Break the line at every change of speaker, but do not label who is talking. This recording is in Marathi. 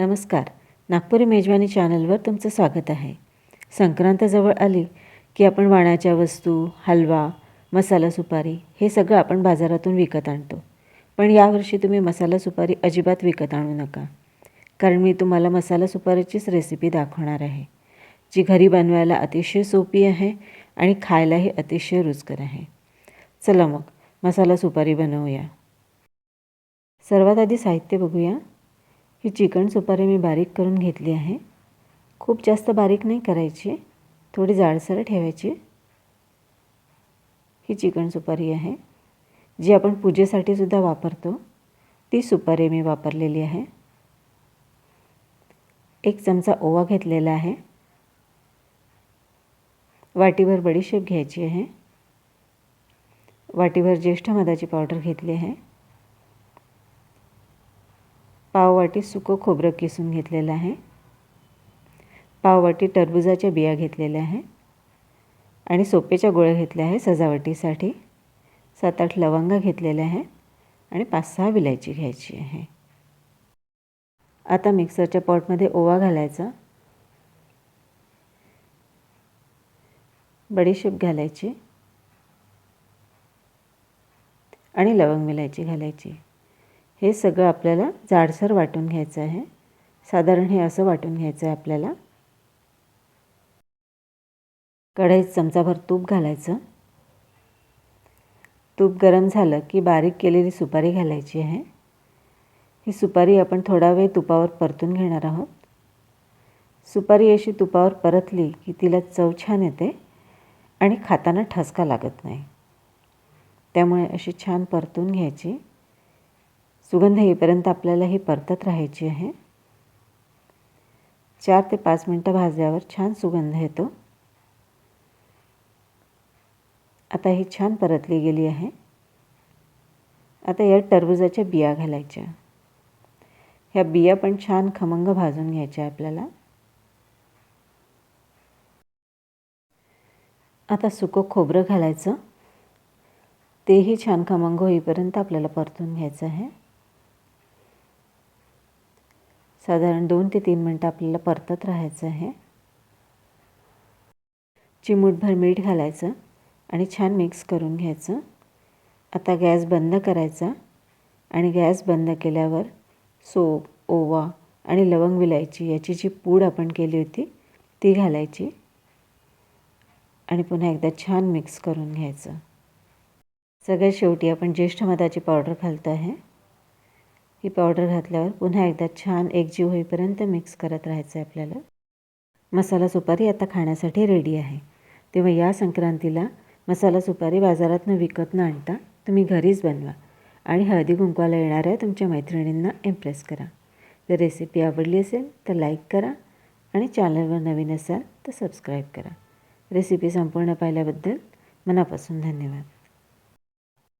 नमस्कार. नागपुरी मेजवानी चॅनलवर तुमचं स्वागत आहे. संक्रांत जवळ आली की आपण वाणाच्या वस्तू हलवा मसाला सुपारी हे सगळं आपण बाजारातून विकत आणतो. पण यावर्षी तुम्ही मसाला सुपारी अजिबात विकत आणू नका. कारण मी तुम्हाला मसाला सुपारीचीच रेसिपी दाखवणार आहे. जी घरी बनवायला अतिशय सोपी आहे आणि खायलाही अतिशय रुचकर आहे. चला मग मसाला सुपारी बनवूया. सर्वात आधी साहित्य बघूया. ही चिकन सुपारी मी बारीक करून घेतली आहे. खूप जास्त बारीक नाही करायची थोडी जाडसर ठेवायची. ही चिकन सुपारी आहे जी आपण पूजेसाठी सुद्धा वापरतो. ती सुपारी मी वापरलेली आहे. एक चमचा ओवा घेतलेला आहे. वाटीभर बडीशेप घ्यायची आहे. वाटीभर ज्येष्ठ मधाची पावडर घेतली आहे. पाववाटी सुकं खोबरं किसून घेतलेलं आहे. पाववाटी टरबुजाच्या बिया घेतलेल्या आहे. आणि सोपेच्या गोळ्या घेतल्या आहे सजावटीसाठी. सात आठ लवंगा घेतलेल्या आहे आणि पाच सहा विलायची घ्यायची आहे. आता मिक्सरच्या पॉटमध्ये ओवा घालायचा. बडीशेप घालायची. आणि लवंग विलायची घालायची. हे सगळं आपल्याला जाडसर वाटून घ्यायचं आहे. साधारण हे असं वाटून घ्यायचं आहे आपल्याला. कढईत चमचाभर तूप घालायचं. तूप गरम झालं की बारीक केलेली सुपारी घालायची आहे. ही सुपारी आपण थोडा वेळ तुपावर परतून घेणार आहोत. सुपारी अशी तुपावर परतली की तिला चव छान येते आणि खाताना ठसका लागत नाही. त्यामुळे अशी छान परतून घ्यायची. सुगंध येईपर्यंत आपल्याला ही परतत राहायची आहे. चार ते पाच मिनटं भाजल्यावर छान सुगंध येतो. आता ही छान परतली गेली आहे. आता यात टरबुजाच्या बिया घालायच्या. ह्या बिया पण छान खमंग भाजून घ्यायच्या आपल्याला. आता सुकं खोबरं घालायचं. तेही छान खमंग होईपर्यंत आपल्याला परतून घ्यायचं आहे. साधारण दोन ते तीन मिनटं आपल्याला परतत राहायचं आहे. चिमूटभर मीठ घालायचं आणि छान मिक्स करून घ्यायचं. आता गॅस बंद करायचा आणि गॅस बंद केल्यावर सोप ओवा आणि लवंग विलायची याची जी पूड आपण केली होती ती घालायची आणि पुन्हा एकदा छान मिक्स करून घ्यायचं. सगळ्यात शेवटी आपण ज्येष्ठ मधाची पावडर घालतो आहे. ही पावडर घातल्यावर पुन्हा एकदा छान एकजीव होईपर्यंत मिक्स करत राहायचं आहे आपल्याला. मसाला सुपारी आता खाण्यासाठी रेडी आहे. तेव्हा या संक्रांतीला मसाला सुपारी बाजारातनं विकत न आणता तुम्ही घरीच बनवा आणि हळदी कुंकवाला येणाऱ्या तुमच्या मैत्रिणींना इम्प्रेस करा. जर रेसिपी आवडली असेल तर लाईक करा आणि चॅनलवर नवीन असाल तर सबस्क्राईब करा. रेसिपी संपूर्ण पाहिल्याबद्दल मनापासून धन्यवाद.